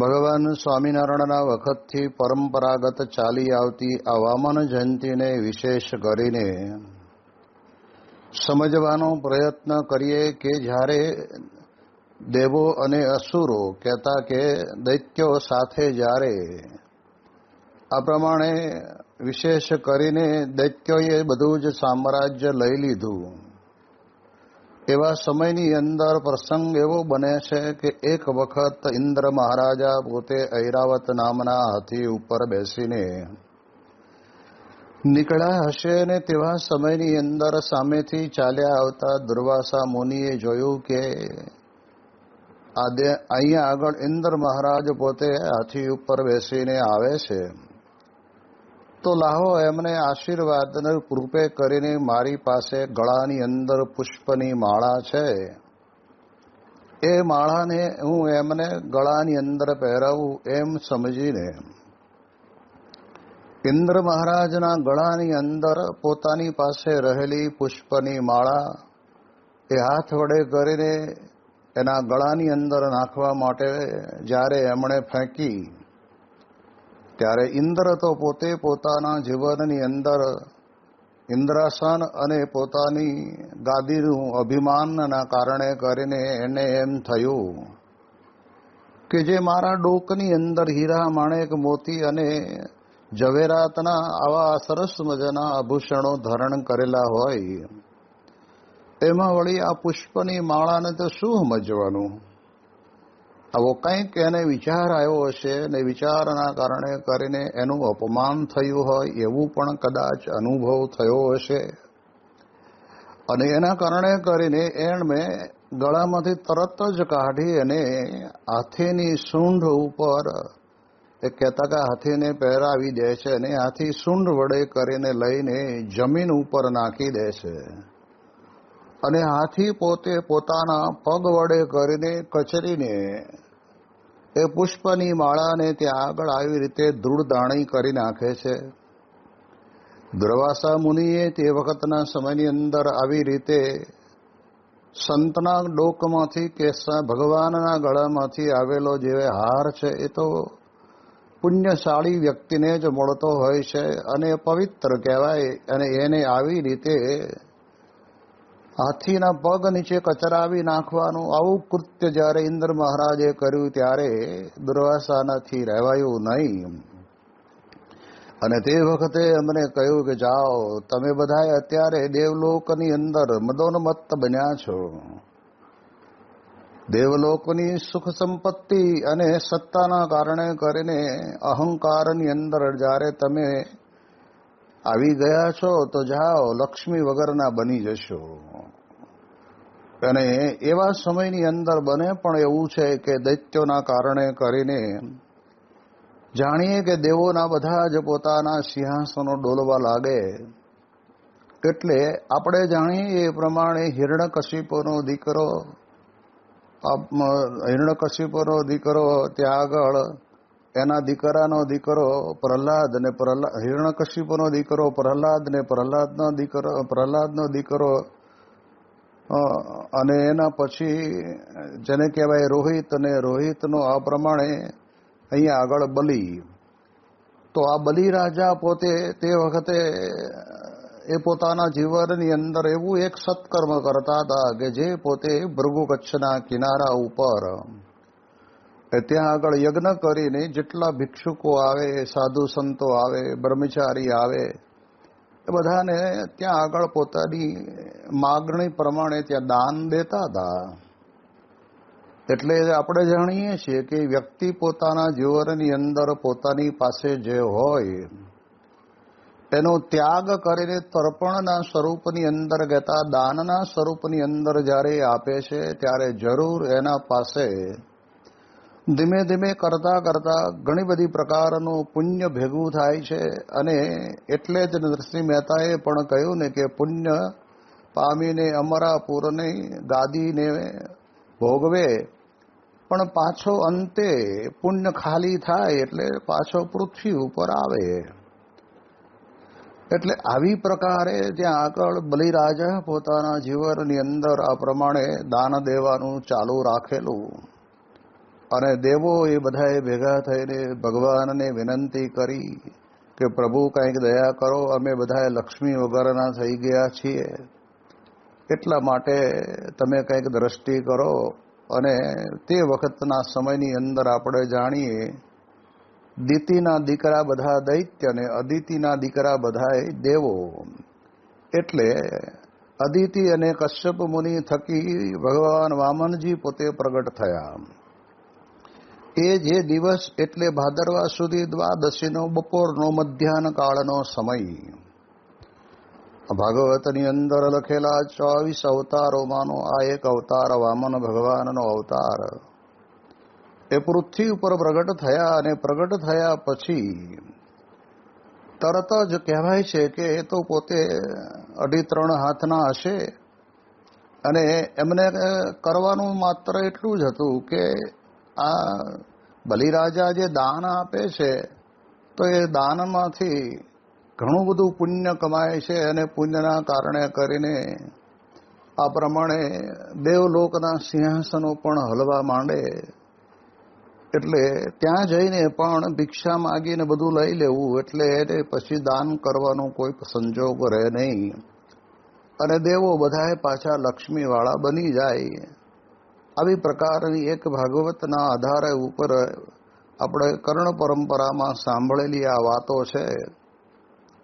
ભગવાન સ્વામિનારાયણના વખતથી પરંપરાગત ચાલી આવતી આ વામન જયંતીને વિશેષ કરીને સમજવાનો પ્રયત્ન કરીએ કે જ્યારે દેવો અને અસુરો કહેતા કે દૈત્યો સાથે જ્યારે આ પ્રમાણે વિશેષ કરીને દૈત્યોએ બધું જ સામ્રાજ્ય લઈ લીધું. એવા સમયની અંદર પ્રસંગ એવો બને છે કે એક વખત ઇન્દ્ર મહારાજા પોતે ઐરાવત નામના હાથી ઉપર બેસીને નીકળ્યા હશે ને તેવા સમયની અંદર સામેથી ચાલ્યા આવતા દુર્વાસા મુનિએ જોયું કે અહીંયા આગળ ઇન્દ્ર મહારાજ પોતે હાથી ઉપર બેસીને આવે છે. તો લાહો, એમને આશીર્વાદ રૂપે કરીને મારી પાસે ગળાની અંદર પુષ્પની માળા છે. એ માળાને હું એમને ગળાની અંદર પહેરાવું એમ સમજીને ઇન્દ્ર મહારાજના ગળાની અંદર પોતાની પાસે રહેલી પુષ્પની માળા એ હાથ વડે કરીને એના ગળાની અંદર નાખવા માટે જ્યારે એમણે ફેંકી ત્યારે ઇન્દ્ર તો પોતે પોતાના જીવનની અંદર ઇન્દ્રાસન અને પોતાની ગાદીનું અભિમાનના કારણે કરીને એને એમ થયું કે જે મારા ડોકની અંદર હીરા, માણેક, મોતી અને ઝવેરાતના આવા સરસ મજાના આભૂષણો ધારણ કરેલા હોય, એમાં વળી આ પુષ્પની માળાને તો શું સમજવાનું આવો કંઈક એને વિચાર આવ્યો હશે ને વિચારના કારણે કરીને એનું અપમાન થયું હોય એવું પણ કદાચ અનુભવ થયો હશે. અને એના કારણે કરીને એણે ગળામાંથી તરત જ કાઢી અને હાથીની સૂંઢ ઉપર એ કહેતા કે હાથીને પહેરાવી દે છે અને હાથી સૂંઢ વડે કરીને લઈને જમીન ઉપર નાખી દે છે. અને હાથી પોતે પોતાના પગ વડે કરીને કચરીને એ પુષ્પની માળાને ત્યાં આગળ આવી રીતે ધૂળદાણી કરી નાખે છે. દુર્વાસા મુનિએ તે વખતના સમયની અંદર આવી રીતે સંતના ડોકમાંથી કે ભગવાનના ગળામાંથી આવેલો જે હાર છે એ તો પુણ્યશાળી વ્યક્તિને જ મળતો હોય છે અને પવિત્ર કહેવાય અને એને આવી રીતે હાથીના પગ નીચે કચરાવી નાખવાનું આવું કૃત્ય જ્યારે ઇન્દ્ર મહારાજે કર્યું ત્યારે દુર્વાસાનાથી રહેવાયું નહીં. અને તે વખતે અમને કહ્યું કે જાઓ, તમે બધા અત્યારે દેવલોકની અંદર મદોન્મત્ત બન્યા છો. દેવલોકની સુખ સંપત્તિ અને સત્તાના કારણે કરીને અહંકારની અંદર જ્યારે તમે આવી ગયા છો તો જાઓ, લક્ષ્મી વગરના બની જશો. અને એવા સમયની અંદર બને પણ એવું છે કે દૈત્યોના કારણે કરીને જાણીએ કે દેવોના બધા જ પોતાના સિંહાસનો ડોલવા લાગે. એટલે આપણે જાણીએ એ પ્રમાણે હિરણકશિપોનો દીકરો હિરણકશિપોનો દીકરો ત્યાં આગળ એના દીકરાનો દીકરો પ્રહલાદ અને પ્રહલાદ હિરણકશિપનો દીકરો પ્રહલાદ ને પ્રહલાદનો દીકરો પ્રહલાદનો દીકરો અને એના પછી જેને કહેવાય રોહિત અને રોહિતનો આ પ્રમાણે અહીંયા આગળ બલી. તો આ બલી રાજા પોતે તે વખતે એ પોતાના જીવનની અંદર એવું એક સત્કર્મ કરતા હતા કે જે પોતે ભૃગુ કચ્છના કિનારા ઉપર ત્યાં આગળ યજ્ઞ કરીને જેટલા ભિક્ષુકો આવે, સાધુ સંતો આવે, બ્રહ્મચારી આવે, એ બધાને ત્યાં આગળ પોતાની માગણી પ્રમાણે ત્યાં દાન દેતા હતા. એટલે આપણે જાણીએ છીએ કે વ્યક્તિ પોતાના જીવનની અંદર પોતાની પાસે જે હોય એનો ત્યાગ કરીને તર્પણના સ્વરૂપની અંદર ગતા દાનના સ્વરૂપની અંદર જ્યારે આપે છે, ત્યારે જરૂર એના પાસે ધીમે ધીમે કરતા કરતા ઘણી બધી પ્રકારનું પુણ્ય ભેગું થાય છે અને એટલે જ નરસિંહ મહેતાએ પણ કહ્યું ને કે પુણ્ય પામીને અમરાપુરને ગાદીને ભોગવે. પણ પાછો અંતે પુણ્ય ખાલી થાય એટલે પાછો પૃથ્વી ઉપર આવે. એટલે આવી પ્રકારે ત્યાં આગળ બલિરાજા પોતાના જીવનની અંદર આ પ્રમાણે દાન દેવાનું ચાલુ રાખેલું. અને દેવો એ બધાએ ભેગા થઈને ભગવાનને વિનંતી કરી કે પ્રભુ કંઈક દયા કરો, અમે બધાએ લક્ષ્મી વગરના થઈ ગયા છીએ. એટલા માટે તમે કંઈક દ્રષ્ટિ કરો અને તે વખતના સમયની અંદર આપણે જાણીએ, દિતિના દીકરા બધા દૈત્ય અને અદિતિના દીકરા બધાએ દેવો. એટલે અદિતિ અને કશ્યપ મુનિ થકી ભગવાન વામનજી પોતે પ્રગટ થયા. એ જે દિવસ એટલે ભાદરવા સુધી દ્વાદશીનો, બપોરનો, મધ્યાહન કાળનો સમય. ભાગવતની અંદર લખેલા ચોવીસ અવતારોમાંનો આ એક અવતાર વામન ભગવાનનો અવતાર. એ પૃથ્વી ઉપર પ્રગટ થયા અને પ્રગટ થયા પછી તરત જ કહેવાય છે કે એ તો પોતે અઢી ત્રણ હાથના હશે. અને એમને કરવાનું માત્ર એટલું જ હતું કે આ બલિરાજા જે દાન આપે છે, તો એ દાનમાંથી ઘણું બધું પુણ્ય કમાય છે અને પુણ્યના કારણે કરીને આ પ્રમાણે દેવલોકના સિંહાસનો પણ હલવા માંડે. એટલે ત્યાં જઈને પણ ભિક્ષા માગીને બધું લઈ લેવું, એટલે એને પછી દાન કરવાનો કોઈ સંજોગ રહે નહીં. અને દેવો બધાએ પાછા લક્ષ્મીવાળા બની જાય. આવી પ્રકારની એક ભાગવતના આધારે ઉપર આપણે કર્ણ પરંપરામાં સાંભળેલી આ વાતો છે.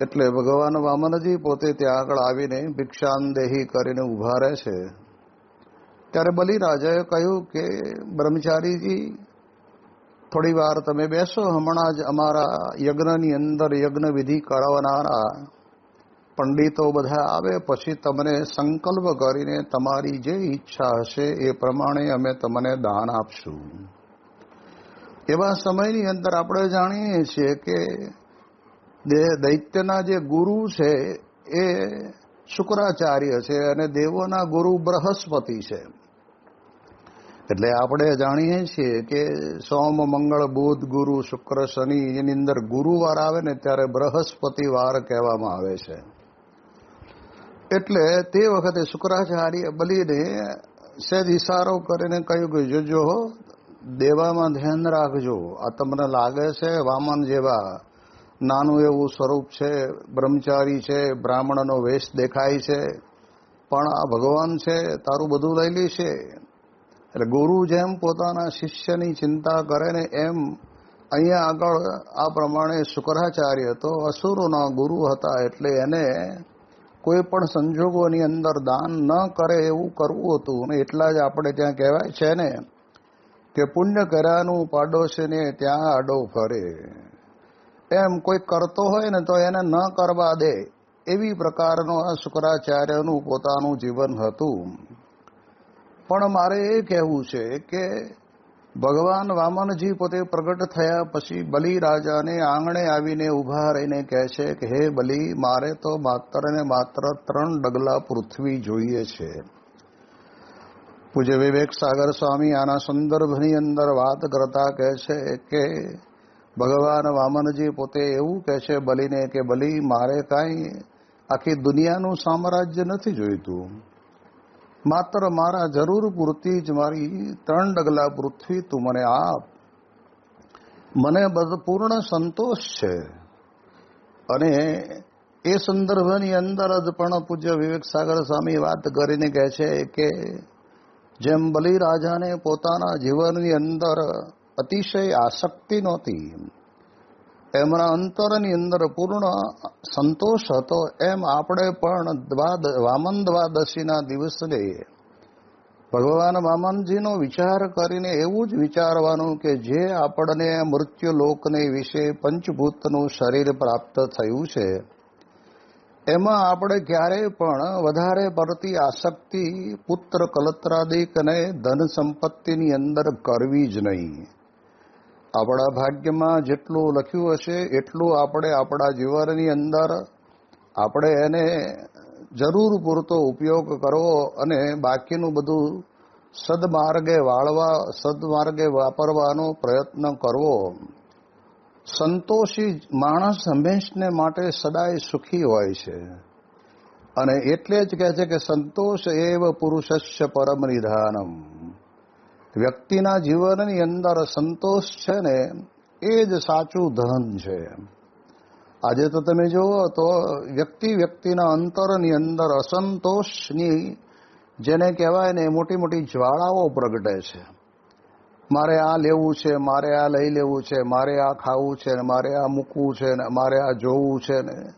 એટલે ભગવાન વામનજી પોતે ત્યાં આગળ આવીને ભિક્ષાંદેહી કરીને ઊભા રહે છે. ત્યારે બલિરાજાએ કહ્યું કે, બ્રહ્મચારીજી, થોડી વાર તમે બેસો. હમણાં જ અમારા યજ્ઞની અંદર યજ્ઞ વિધિ કરાવનારા પંડિતો બધા આવે, પછી તમને સંકલ્પ કરીને તમારી જે ઈચ્છા હશે એ પ્રમાણે અમે તમને દાન આપશું. એવા સમયની અંદર આપણે જાણીએ છીએ કે દૈત્યના જે ગુરુ છે એ શુક્રાચાર્ય છે અને દેવોના ગુરુ બૃહસ્પતિ છે. એટલે આપણે જાણીએ છીએ કે સોમ, મંગળ, બુધ, ગુરુ, શુક્ર, શનિ એની અંદર ગુરુવાર આવે ને ત્યારે બૃહસ્પતિ વાર કહેવામાં આવે છે. એટલે તે વખતે શુક્રાચાર્ય બલીને સહેજ ઇશારો કરીને કહ્યું કે જોજો દેવામાં ધ્યાન રાખજો. આ તમને લાગે છે વામન જેવા નાનું એવું સ્વરૂપ છે, બ્રહ્મચારી છે, બ્રાહ્મણનો વેશ દેખાય છે, પણ આ ભગવાન છે, તારું બધું લઈ લેશે. એટલે ગુરુ જેમ પોતાના શિષ્યની ચિંતા કરે ને એમ અહીંયા આગળ આ પ્રમાણે શુક્રાચાર્ય તો અસુરોના ગુરુ હતા એટલે એને કોઈ પણ સંજોગોની અંદર દાન ન કરે એવું કરવું હતું. ને એટલા જ આપણે ત્યાં કહેવાય છે ને કે પુણ્ય કર્યાનું પાડોશીને ત્યાં આડો ફરે. એમ કોઈ કરતો હોય ને તો એને ન કરવા દે એવી પ્રકારનો આ શુક્રાચાર્યનું પોતાનું જીવન હતું. પણ મારે એ કહેવું છે કે ભગવાન વામનજી પોતે પ્રગટ થયા પછી બલિ રાજાને આંગણે આવીને ઊભા રહીને કહે છે કે, હે બલિ, મારે તો માત્ર ને માત્ર ત્રણ ડગલા પૃથ્વી જોઈએ છે. પૂજ્ય વિવેક સાગર સ્વામી આના સંદર્ભની અંદર વાત કરતા કહે છે કે, ભગવાન વામનજી પોતે એવું કહે છે બલિને કે, બલિ, મારે કાંઈ આખી દુનિયાનું સામ્રાજ્ય નથી જોઈતું. માત્ર મારા જરૂર પૂરતી જ મારી ત્રણ ડગલા પૃથ્વી તું મને આપ. મને પૂર્ણ સંતોષ છે. અને એ સંદર્ભની અંદર જ પણ પૂજ્ય વિવેક સાગર સ્વામી વાત કરીને કહે છે કે જેમ બલિરાજાને પોતાના જીવનની અંદર અતિશય આસક્તિ નહોતી એમના અંતરની અંદર પૂર્ણ સંતોષ હતો. એમ આપણે પણ દ્વાદ વામન દ્વાદશીના દિવસે ભગવાન વામનજીનો વિચાર કરીને એવું જ વિચારવાનું કે જે આપણને મૃત્યુ લોકને વિશે પંચભૂતનું શરીર પ્રાપ્ત થયું છે, એમાં આપણે ક્યારેય પણ વધારે પડતી આસક્તિ પુત્ર કલત્રાદિક અને ધન સંપત્તિની અંદર કરવી જ નહીં. આપણા ભાગ્યમાં જેટલું લખ્યું હશે, એટલું આપણે આપણા જીવનની અંદર આપણે એને જરૂર પૂરતો ઉપયોગ કરવો અને બાકીનું બધું સદમાર્ગે વાળવા, સદમાર્ગે વાપરવાનો પ્રયત્ન કરવો. સંતોષી માણસ હંમેશને માટે સદાય સુખી હોય છે. અને એટલે જ કહે છે કે સંતોષ એવ પુરુષસ્ય પરમ નિધાનમ. વ્યક્તિના જીવનની અંદર સંતોષ છે ને, એ જ સાચું ધન છે. આજે તો તમે જુઓ તો વ્યક્તિ વ્યક્તિના અંતરની અંદર અસંતોષની, જેને કહેવાય ને, મોટી મોટી જ્વાળાઓ પ્રગટે છે. મારે આ લેવું છે, મારે આ લઈ લેવું છે, મારે આ ખાવું છે, ને મારે આ મૂકવું છે, ને મારે આ જોવું છે ને,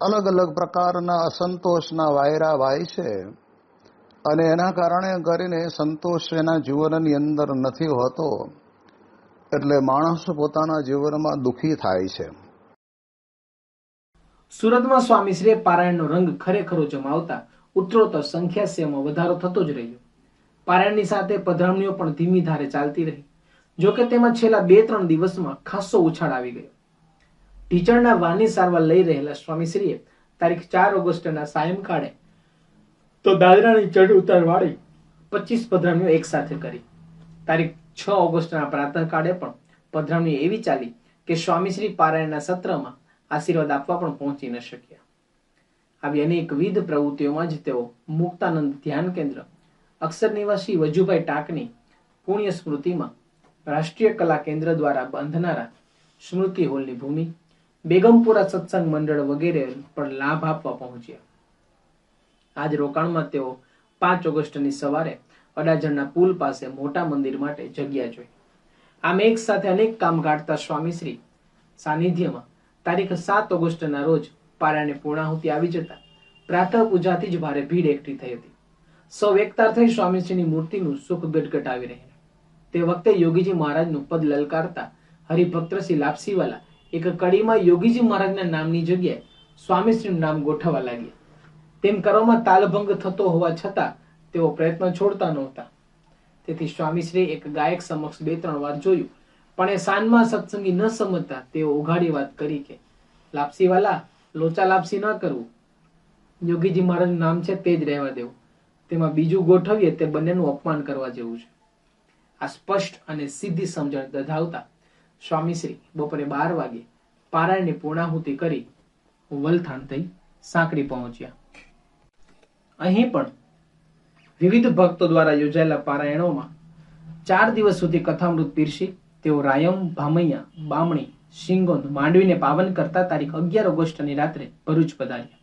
અલગ અલગ પ્રકારના અસંતોષના વાયરા વાય છે. અને એના કારણે કરીને સંતોષ એના જીવનની અંદર નથી હોતો, એટલે માણસ પોતાના જીવનમાં દુઃખી થાય છે. સુરતમાં સ્વામીશ્રીએ પારાયણનો રંગ ખરેખરો જમાવતા ઉત્તરોત્તર સંખ્યાશયમાં વધારો થતો જ રહ્યો. પારાયણની સાથે પધરામણીઓ પણ ધીમી ધારે ચાલતી રહી. જોકે તેમાં છેલ્લા બે ત્રણ દિવસમાં ખાસ્સો ઉછાળ આવી ગયો. ટીચરના વાની સારવાર લઈ રહેલા સ્વામીશ્રીએ તારીખ ચાર ઓગસ્ટના સાયંકાળે તો દાદરાની ચઢ ઉતાર વાળી પચીસ પધરામણીઓ એક સાથે કરી. તારીખ છ ઓગસ્ટના પ્રાતઃકાળે પણ પધરામણી એવી ચાલી કે સ્વામીશ્રી પારાયણના સત્રમાં આશીર્વાદ આપવા પણ પહોંચી ન શક્યા. આવી અનેકવિધ પ્રવૃત્તિઓમાં જ તેઓ મુક્તાનંદ ધ્યાન કેન્દ્ર, અક્ષર નિવાસી વજુભાઈ ટાંકની પુણ્ય સ્મૃતિમાં રાષ્ટ્રીય કલા કેન્દ્ર દ્વારા બાંધનારા સ્મૃતિ હોલની ભૂમિ, બેગમપુરા સત્સંગ મંડળ વગેરે પણ લાભ આપવા પહોંચ્યા. આજ રોકાણમાં તેઓ પાંચ ઓગસ્ટની સવારે અડાજણના પુલ પાસે મોટા મંદિર માટે જગ્યા જોઈ. આમ એક સાથે અનેક કામ કાઢતા સ્વામીશ્રી સાનિધ્યમાં તારીખ સાત ઓગસ્ટના રોજ પારાને પૂર્ણાહુતિ આવી જતા પ્રાતઃ પૂજાથી જ ભારે ભીડ એકઠી થઈ હતી. સૌ એકતાર થઈ સ્વામીશ્રીની મૂર્તિનું સુખ ગટગટાવી રહ્યા તે વખતે યોગીજી મહારાજનું પદ લલકારતા હરિભક્તસિંહ લાપસીવાલા એક કડીમાં યોગીજી મહારાજના નામની જગ્યાએ સ્વામીશ્રીનું નામ ગોઠવવા લાગ્યા. તેમ કરવામાં તાલભંગ થતો હોવા છતાં તેઓ પ્રયત્ન છોડતા નહોતા. તેથી સ્વામીશ્રી એક ગાયક સમક્ષ બે ત્રણ વાર જોયું, પણ એ સાનમાં સત્સંગી ન સમજતા તેઓ ઉઘાડી વાત કરી કે, લાપસીવાલા, લોચા લાપસી ન કરવું. યોગીજી મહારાજનું નામ છે તે જ રહેવા દેવું. તેમાં બીજું ગોઠવીએ તે બંનેનું અપમાન કરવા જેવું છે. આ સ્પષ્ટ અને સીધી સમજણ દધાવતા સ્વામીશ્રી બપોરે બાર વાગે પારાયણની પૂર્ણાહુતિ કરી વલથાણ થઈ સાંકડી પહોંચ્યા. અહીં પણ વિવિધ ભક્તો દ્વારા યોજાયેલા પારાયણોમાં ચાર દિવસ સુધી કથામૃત પીરસી તેઓ રાયમ, ભામૈયા, બામણી શિંગોંદ માંડવીને પાવન કરતા તારીખ અગિયાર ઓગસ્ટની રાત્રે ભરૂચ પધાર્યા.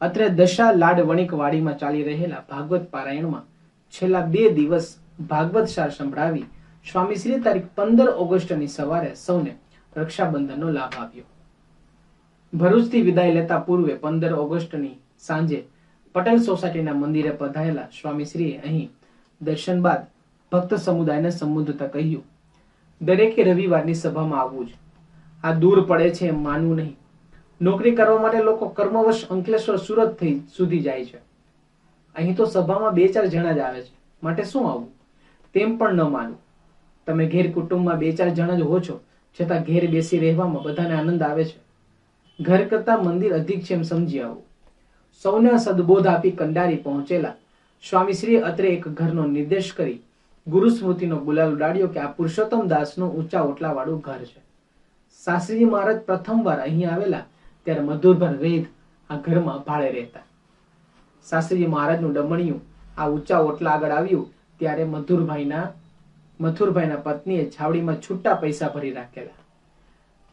અત્રે દશા લાડ વણિક વાડીમાં ચાલી રહેલા ભાગવત પારાયણમાં છેલ્લા બે દિવસ ભાગવત સાર સંભળાવી સ્વામીશ્રી તારીખ પંદર ઓગસ્ટની સવારે સૌને રક્ષાબંધનનો લાભ આપ્યો. ભરૂચથી વિદાય લેતા પૂર્વે પંદર ઓગસ્ટની સાંજે પટેલ સોસાયટીના મંદિરે પધારેલા સ્વામીશ્રીએ અહીં દર્શન બાદ ભક્ત સમુદાયને સંબોધતા કહ્યું, દરેકે રવિવારની સભામાં આવવું જ. આ દૂર પડે છે એમ માનવું નહીં. નોકરી કરવા માટે લોકો કર્મવશ અંકલેશ્વર સુરત થઈ સુધી જાય છે. અહીં તો સભામાં બે ચાર જણા જ આવે છે. માટે શું આવવું તેમ પણ ન માનવું તમે ઘેર કુટુંબમાં બે ચાર જણા જ હો છો, છતાં ઘેર બેસી રહેવામાં બધાને આનંદ આવે છે. ઘર કરતા મંદિર અધિક છે એમ સમજી આવું. સૌને સદબોધ આપી કંડારી પહોંચેલા. સ્વામીશ્રીએ અત્રે એક ઘરનો નિર્દેશ કરી ગુરુ સ્મૃતિનો ગુલાલ ઉડાડ્યો કે આ પુરુષોત્તમ દાસનું ઊંચા ઓટલાવાળું ઘર છે. શાસ્ત્રીજી મહારાજ પ્રથમવાર અહીં આવેલા ત્યારે મધુરભર વેદ આ ઘરમાં ભાળે રહેતા. શાસ્ત્રીજી મહારાજનું ડમણિયું આ ઊંચા ઓટલા આગળ આવ્યું ત્યારે મધુરભાઈના મથુરભાઈના પત્નીએ છાવડીમાં છૂટા પૈસા ભરી રાખેલા.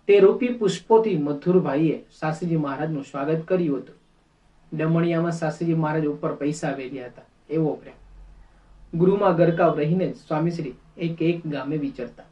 તે રૂપી પુષ્પોથી મથુરભાઈએ શાસ્ત્રીજી મહારાજનું સ્વાગત કર્યું હતું. ડમણિયામાં શાસ્ત્રીજી મહારાજ ઉપર પૈસા વેર્યા હતા. એવો પ્રેમ. ગુરુમાં ગરકાવ રહીને સ્વામીશ્રી એક એક ગામે વિચરતા.